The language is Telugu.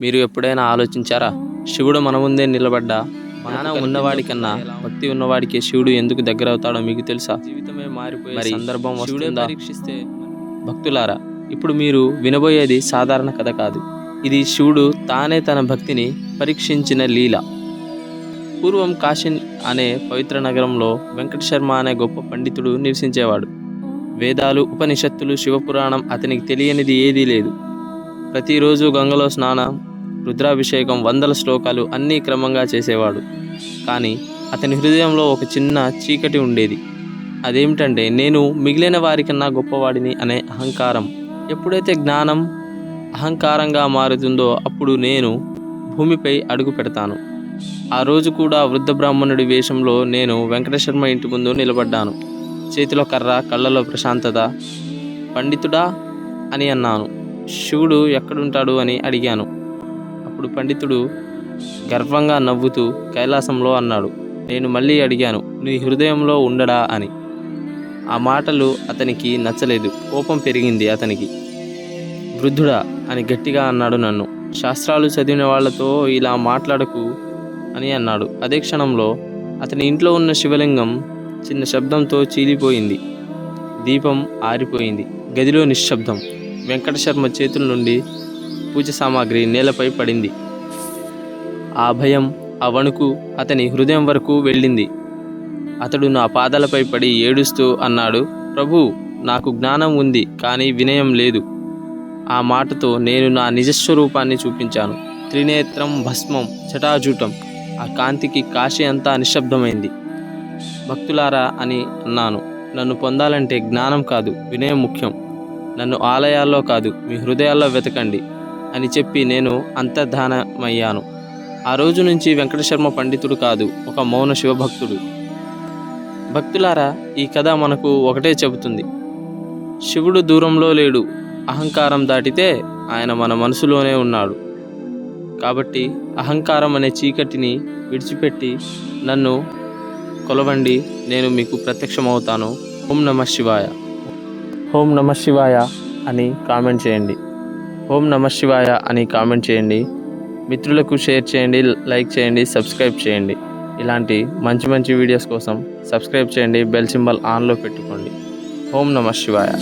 మీరు ఎప్పుడైనా ఆలోచించారా? శివుడు మన ముందే నిలబడ్డా? జ్ఞానం ఉన్నవాడి కన్నా భక్తి ఉన్నవాడికి శివుడు ఎందుకు దగ్గర అవుతాడో మీకు తెలుసా? జీవితమే మారిపోయే మరి సందర్భం వస్తుందా? పరీక్షిస్తే భక్తులారా ఇప్పుడు మీరు వినబోయేది సాధారణ కథ కాదు. ఇది శివుడు తానే తన భక్తిని పరీక్షించిన లీల. పూర్వం కాశీన్ అనే పవిత్ర నగరంలో వెంకట శర్మ అనే గొప్ప పండితుడు నివసించేవాడు. వేదాలు ఉపనిషత్తులు శివపురాణం అతనికి తెలియనిది ఏదీ లేదు. ప్రతిరోజు గంగలో స్నానం రుద్రాభిషేకం వందల శ్లోకాలు అన్నీ క్రమంగా చేసేవాడు. కానీ అతని హృదయంలో ఒక చిన్న చీకటి ఉండేది. అదేమిటంటే నేను మిగిలిన వారికన్నా గొప్పవాడిని అనే అహంకారం. ఎప్పుడైతే జ్ఞానం అహంకారంగా మారుతుందో అప్పుడు నేను భూమిపై అడుగు పెడతాను. ఆ రోజు కూడా వృద్ధ బ్రాహ్మణుడి వేషంలో నేను వెంకటశర్మ ఇంటి ముందు నిలబడ్డాను. చేతిలో కర్ర కళ్ళలో ప్రశాంతత. పండితుడా అని అన్నాను. శివుడు ఎక్కడుంటాడు అని అడిగాను. అప్పుడు పండితుడు గర్వంగా నవ్వుతూ కైలాసంలో అన్నాడు నేను మళ్ళీ అడిగాను నీ హృదయంలో ఉండడా? అని. ఆ మాటలు అతనికి నచ్చలేదు. కోపం పెరిగింది అతనికి. వృద్ధుడా అని గట్టిగా అన్నాడు నన్ను. శాస్త్రాలు చదివిన వాళ్ళతో ఇలా మాట్లాడకు అని అన్నాడు. అదే క్షణంలో అతని ఇంట్లో ఉన్న శివలింగం చిన్న శబ్దంతో చీలిపోయింది. దీపం ఆరిపోయింది. గదిలో నిశ్శబ్దం. వెంకటశర్మ చేతుల నుండి పూజ సామాగ్రి నేలపై పడింది. ఆ భయం ఆ వణుకు అతని హృదయం వరకు వెళ్ళింది. అతడు నా పాదాలపై పడి ఏడుస్తూ అన్నాడు ప్రభు నాకు జ్ఞానం ఉంది కానీ వినయం లేదు. ఆ మాటతో నేను నా నిజస్వరూపాన్ని చూపించాను. త్రినేత్రం భస్మం చటాజూటం. ఆ కాంతికి కాశీ అంతా నిశ్శబ్దమైంది. భక్తులారా అని అన్నాను నన్ను పొందాలంటే జ్ఞానం కాదు వినయం ముఖ్యం. నన్ను ఆలయాల్లో కాదు మీ హృదయాల్లో వెతకండి. అని చెప్పి నేను అంతర్ధానమయ్యాను. ఆ రోజు నుంచి వెంకటశర్మ పండితుడు కాదు ఒక మౌన శివభక్తుడు. భక్తులారా ఈ కథ మనకు ఒకటే చెబుతుంది. శివుడు దూరంలో లేడు అహంకారం దాటితే ఆయన మన మనసులోనే ఉన్నాడు. కాబట్టి అహంకారం అనే చీకటిని విడిచిపెట్టి నన్ను కొలవండి నేను మీకు ప్రత్యక్షమవుతాను. ఓం నమ శివాయ. ఓం నమ శివాయ అని కామెంట్ చేయండి. ఓం నమ శివాయ అని కామెంట్ చేయండి. మిత్రులకు షేర్ చేయండి లైక్ చేయండి సబ్స్క్రైబ్ చేయండి. ఇలాంటి మంచి మంచి వీడియోస్ కోసం సబ్స్క్రైబ్ చేయండి బెల్ సింబల్ ఆన్లో పెట్టుకోండి. ఓం నమ శివాయ.